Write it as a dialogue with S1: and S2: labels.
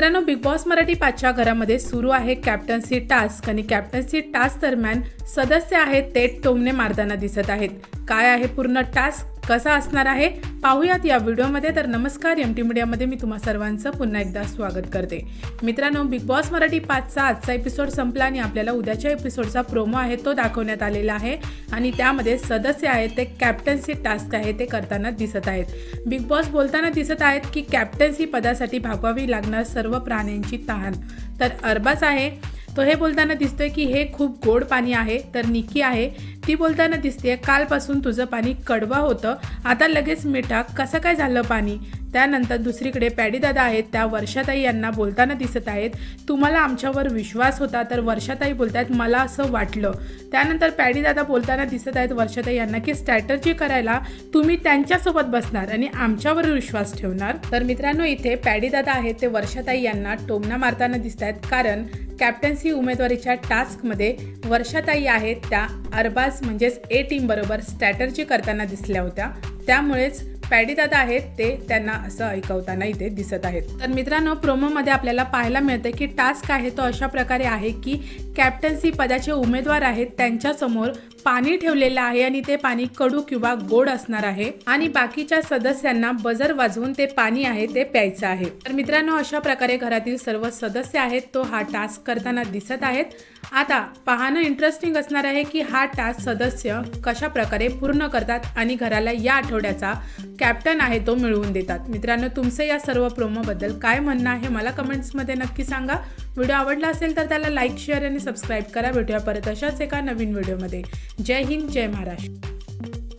S1: मित्रांनो big boss Marathi पाचच्या घरामध्ये सुरू आहे कॅप्टन्सी टास्क आणि कॅप्टन्सी टास्क दरम्यान सदस्य आहेत ते टोमने मारताना दिसत आहेत. काय आहे पूर्ण टास्क कसा असणार आहे पाहूयात या व्हिडिओमध्ये. तर नमस्कार एम टी मीडियामध्ये मी तुम्हा सर्वांचं पुन्हा एकदा स्वागत करते. मित्रांनो बिग बॉस मराठी पाचचा आजचा एपिसोड संपला आणि आपल्याला उद्याच्या एपिसोडचा प्रोमो आहे तो दाखवण्यात आलेला आहे. आणि त्यामध्ये सदस्य आहेत ते कॅप्टन्सी टास्क आहे ते करताना दिसत आहेत. बिग बॉस बोलताना दिसत आहेत की कॅप्टन्सी पदासाठी भागवावी लागणार सर्व प्राण्यांची तहान. तर अरबाज आहे तो हे बोलताना दिसतोय की हे खूप गोड पाणी आहे तर निकी आहे. ती बोलताना दिसते कालपासून तुझं पाणी कडवं होतं. आता लगेच मिठा कसं काय झालं पाणी? त्यानंतर दुसरीकडे पॅडीदादा आहेत त्या वर्षाताई यांना बोलताना दिसत आहेत. तुम्हाला आमच्यावर विश्वास होता तर वर्षाताई बोलत आहेत मला असं वाटलं. त्यानंतर पॅडीदादा बोलताना दिसत आहेत वर्षाताई यांना की स्ट्रॅटर्जी करायला तुम्ही त्यांच्यासोबत बसणार आणि आमच्यावर विश्वास ठेवणार? तर मित्रांनो इथे पॅडीदादा आहेत ते वर्षाताई यांना टोमणा मारताना दिसत आहेत कारण कॅप्टन्सी उमेदवारीच्या टास्कमध्ये वर्षाताई आहेत त्या अरबाज म्हणजेच ए टीमबरोबर स्ट्रॅटर्जी करताना दिसल्या होत्या. त्यामुळेच पॅडीदादा आहेत ते त्यांना असं ऐकवताना इथे दिसत आहेत. तर मित्रांनो प्रोमोमध्ये आपल्याला पाहायला मिळतं की टास्क आहे तो अशा प्रकारे आहे की कॅप्टन्सी पदाचे उमेदवार आहेत त्यांच्यासमोर पाणी ठेवलेलं आहे आणि ते पाणी कडू किंवा गोड असणार आहे. आणि बाकीच्या सदस्यांना बजर वाजवून ते पाणी आहे ते प्यायचं आहे. तर मित्रांनो अशा प्रकारे घरातील सर्व सदस्य आहेत तो हा टास्क करताना दिसत आहेत. आता पाहणं इंटरेस्टिंग असणार आहे की हा टास्क सदस्य कशा प्रकारे पूर्ण करतात आणि घराला या आठवड्याचा कॅप्टन आहे तो मिळवून देतात. मित्रांनो तुमचं या सर्व प्रोमोबद्दल काय म्हणणं आहे मला कमेंट्समध्ये नक्की सांगा. व्हिडिओ आवडला असेल तर त्याला लाईक शेअर आणि सबस्क्राईब करा. भेटूया परत अशाच एका नवीन व्हिडिओमध्ये. जय हिंद जय महाराष्ट्र.